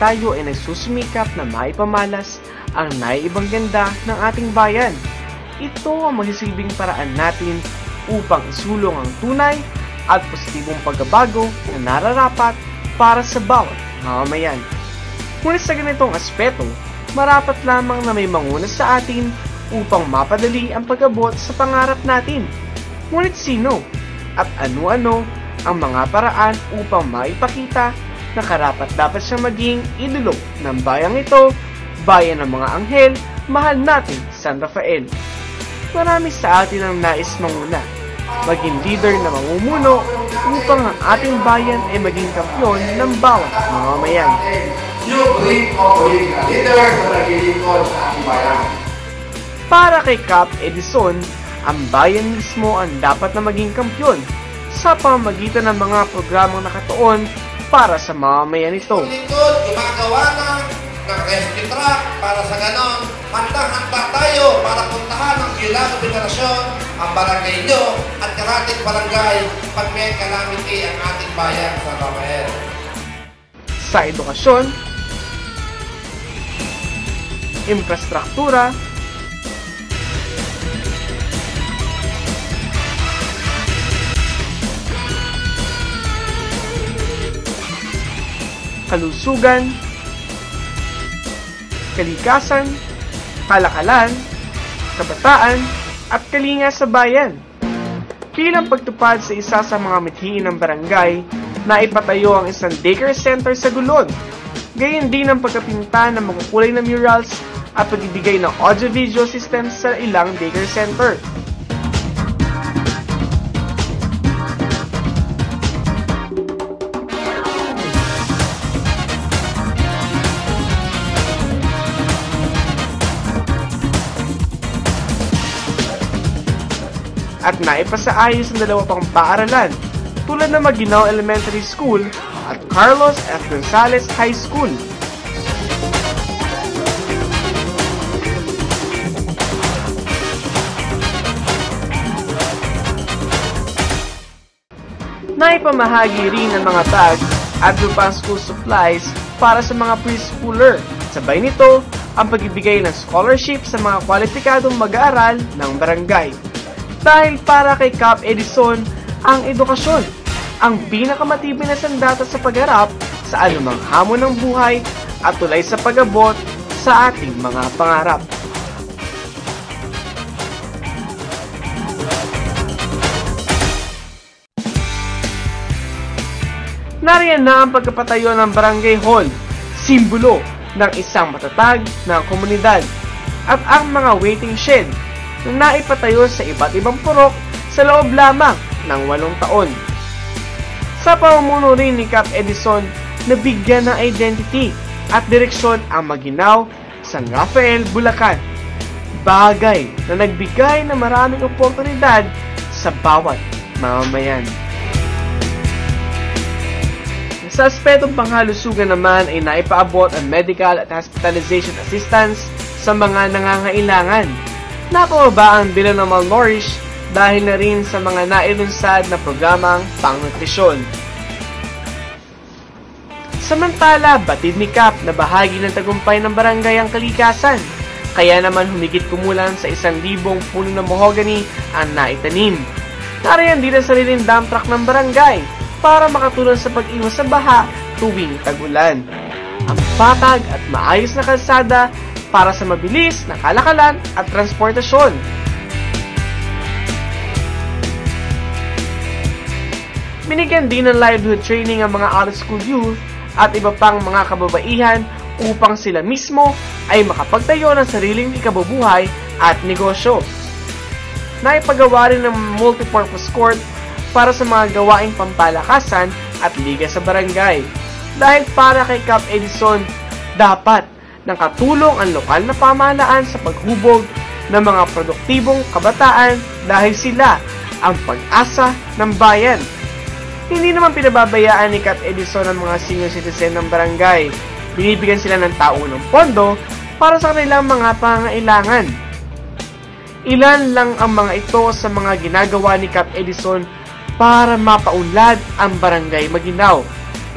tayo ay nagsusumikap na maipamalas ang naiibang ganda ng ating bayan. Ito ang magsisilbing paraan natin upang isulong ang tunay at positibong pagbabago na nararapat para sa bawat mamamayan. Ngunit sa ganitong aspeto, marapat lamang na may manguna sa atin upang mapadali ang pagabot sa pangarap natin. Ngunit sino at ano-ano ang mga paraan upang maipakita na karapat dapat siya maging idolo ng bayang ito, bayan ng mga anghel, mahal natin San Rafael. Marami sa atin ang nais manguna, maging leader na mamumuno upang ang ating bayan ay maging kampyon ng bawat mamamayan. Breed of political leader sa ating bayan. Para kay Cap Edison, ang bayan mismo ang dapat na maging kampyon sa pamamagitan ng mga programang nakatuon para sa mamamayan nito. Lingkod, gumagawa ng, ng rescue truck para sa ganon. Handang-handa tayo para puntahan ang Kilano Federasyon, ang barangay nyo, at karating barangay pag may calamity ang ating bayan sa Rafael. Sa edukasyon, infrastruktura, kalusugan, kalikasan, kalakalan, kabataan, at kalinga sa bayan. Bilang pagtupad sa isa sa mga mithiin ng barangay na ipatayo ang isang daycare center sa Gulod. Gayon din ang pagkapinta ng makukulay na murals at pagbibigay ng audio-video systems sa ilang daycare center. At naipasaayos ang dalawa pang paaralan tulad ng Maginaw Elementary School at Carlos F. Gonzalez High School. Naipamahagi rin ng mga bag at lupang school supplies para sa mga preschooler. Sabay nito, ang pagbibigay ng scholarship sa mga kwalipikadong mag-aaral ng barangay. Dahil para kay Cap Edison, ang edukasyon ang pinakamatibay na sandata sa pagharap sa anumang hamon ng buhay at tulay sa pag-abot sa ating mga pangarap. Nariyan na ang pagkapatayo ng barangay hall, simbolo ng isang matatag na komunidad, at ang mga waiting shed na naipatayo sa iba't ibang purok sa loob lamang ng walong taon. Sa pamumuno rin ni Cap Edison, nabigyan ng identity at direksyon ang Maginaw, San Rafael, Bulacan. Bagay na nagbigay ng maraming oportunidad sa bawat mamamayan. Sa aspetong panghalusugan naman ay naipaabot ang medical at hospitalization assistance sa mga nangangailangan. Napababa ang bilang ng malnourished dahil na rin sa mga nailunsad na programang pangnutrisyon. Samantala, batid ni Cap na bahagi ng tagumpay ng barangay ang kalikasan. Kaya naman humigit kumulang sa isang libong puno ng mahogany ang naitanim. Narayan din ang sariling dump truck ng barangay para makatulong sa pag-iwas sa baha tuwing tag-ulan. Ang patag at maayos na kalsada para sa mabilis na kalakalan at transportasyon. Binigyan din ng livelihood training ang mga out-of-school youth at iba pang mga kababaihan upang sila mismo ay makapagtayo ng sariling ikabubuhay at negosyo. Naipagawa rin ng multipurpose court para sa mga gawaing pampalakasan at liga sa barangay. Dahil para kay Cap Edison, dapat nakatulong ang lokal na pamahalaan sa paghubog ng mga produktibong kabataan dahil sila ang pag-asa ng bayan. Hindi naman pinababayaan ni Cap Edison ang mga senior citizen ng barangay. Binibigyan sila ng taunang pondo para sa kanilang mga pangailangan. Ilan lang ang mga ito sa mga ginagawa ni Cap Edison para mapaunlad ang barangay Maginaw.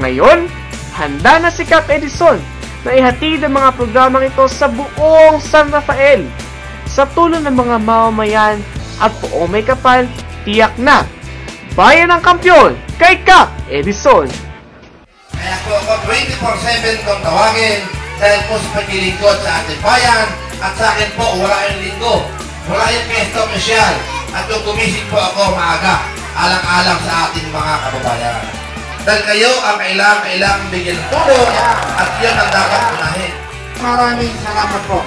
Ngayon, Handa na si Cap Edison na ihatid ang mga programang ito sa buong San Rafael. Sa tulong ng mga mamamayan at buong may kapal, tiyak na Bayan ng Kampyon kay Cap Edison. Kaya po ako 24-7 kung tawagin dahil po sa paglilingkod sa ating bayan at sa akin po wala yung linggo. Wala yung pesta opisyal at yung gumising po ako maaga alang-alang sa ating mga kababayan. Dahil kayo ang kailangan kailangan bigyan ng tulong at yun ang dapat unahin. Maraming salamat po.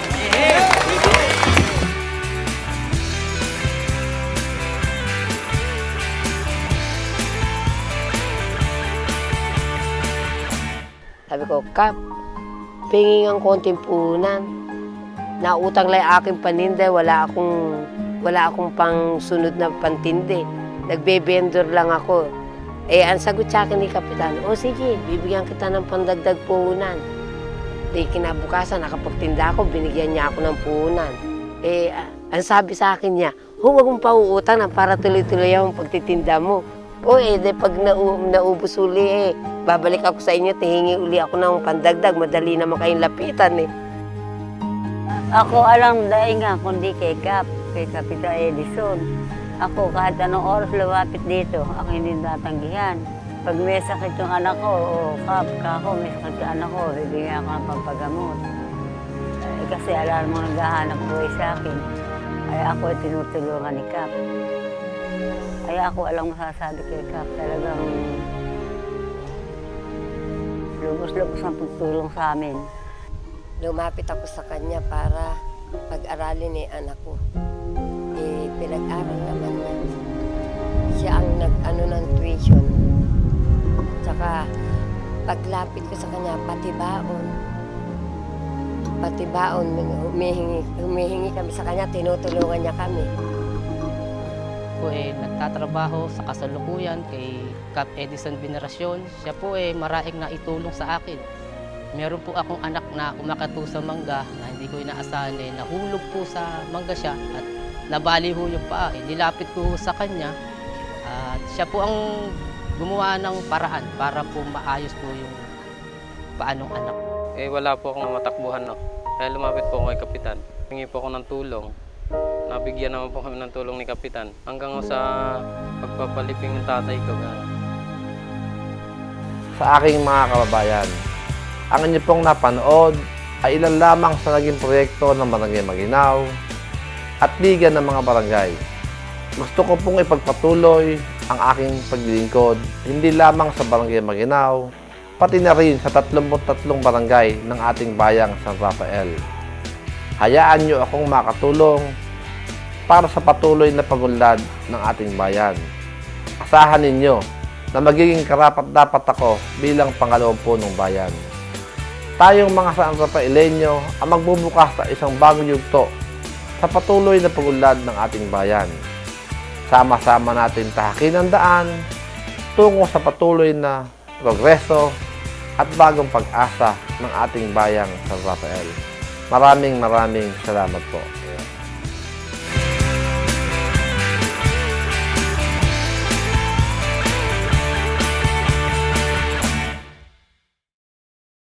Sabi ko, Kap, pingin ang konting punan. Nautang lang aking paninda, wala akong, wala akong pang sunod na pantindi. Nagbe-vendor lang ako. Eh, ang sagot sa akin ni Kapitan, o sige, bibigyan kita ng pandagdag puhunan. Di kinabukasan, nakapagtinda ako, binigyan niya ako ng puhunan. Eh, ang sabi sa akin niya, huwag mong pauutang na para tuloy-tuloy ang pagtitinda mo. O eh, de pag nau naubos uli eh, babalik ako sa inyo, tihingi uli ako ng pandagdag, madali naman kayong lapitan eh. Ako alam dahil nga kundi kay Kap, kay Kapitan Edison. Ako kahit anong oras lumapit dito, ako hindi tatanggihan. Pag may sakit yung anak ko, o Kap, kako, may sakit yung anak ko, bibigyan ako ng pampagamot. Eh, kasi alam mo naghahanap buhay sa akin. Ay ako ay tinutulungan ni Kap. Ay ako alang masasabi kay Kap, talagang lubos-lubos ang pagtulong sa amin. Lumapit ako sa kanya para pag-aralin ni anak ko. Pinag-aral naman niya. Siya ang nag-ano ng tuition. Tsaka, paglapit ko sa kanya, pati baon. Pati baon, humihingi, humihingi kami sa kanya, tinutulungan niya kami. po eh nagtatrabaho sa kasalukuyan kay Cap Edison Veneracion. Siya po eh maraing na itulong sa akin. Meron po akong anak na kumakato sa mangga na hindi ko inaasahan eh. Nahulog po sa mangga siya at nabali ho yung paa. Eh, nilapit ko sa kanya at siya po ang gumawa ng paraan para po maayos po yung paanong anak. Eh wala po akong matakbuhan no. Kaya lumapit po ako kay Kapitan. Hingi po ako ng tulong. Nabigyan naman po kami ng tulong ni Kapitan. Hanggang sa pagpapaliping ng tatay ko. Sa aking mga kababayan. Ang inyo pong napanood ay ilan lamang sa naging proyekto ng Barangay Maginaw at Liga ng mga barangay. Gusto ko pong ipagpatuloy ang aking paglilingkod hindi lamang sa Barangay Maginaw, pati na rin sa 33 barangay ng ating bayang San Rafael. Hayaan nyo akong makatulong para sa patuloy na pagunlad ng ating bayan. Asahan ninyo na magiging karapat-dapat ako bilang pangalawang punong bayan. Tayong mga San Rafaelenyo ang magbubukas sa isang bagong yugto sa patuloy na pagunlad ng ating bayan. Sama-sama natin tahakin ang daan tungo sa patuloy na progreso at bagong pag-asa ng ating bayang San Rafael. Maraming maraming salamat po.